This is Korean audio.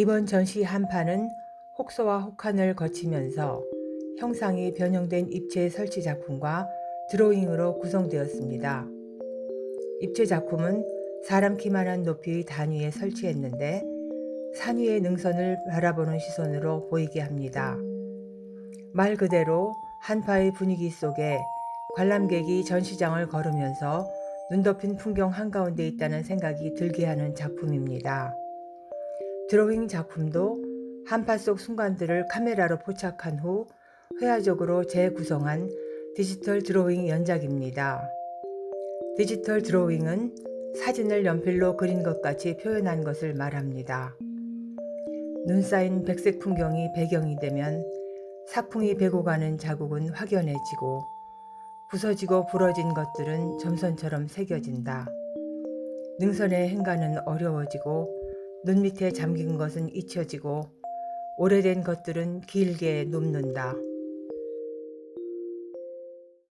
이번 전시 한판은 혹서와 혹한을 거치면서 형상이 변형된 입체 설치 작품과 드로잉으로 구성되었습니다. 입체 작품은 사람 키만한 높이의 단위에 설치했는데 산 위의 능선을 바라보는 시선으로 보이게 합니다. 말 그대로 한파의 분위기 속에 관람객이 전시장을 걸으면서 눈 덮인 풍경 한가운데 있다는 생각이 들게 하는 작품입니다. 드로잉 작품도 한파 속 순간들을 카메라로 포착한 후 회화적으로 재구성한 디지털 드로잉 연작입니다. 디지털 드로잉은 사진을 연필로 그린 것 같이 표현한 것을 말합니다. 눈 쌓인 백색 풍경이 배경이 되면 사풍이 베고 가는 자국은 확연해지고 부서지고 부러진 것들은 점선처럼 새겨진다. 능선의 행간은 어려워지고 눈 밑에 잠긴 것은 잊혀지고 오래된 것들은 길게 눕는다.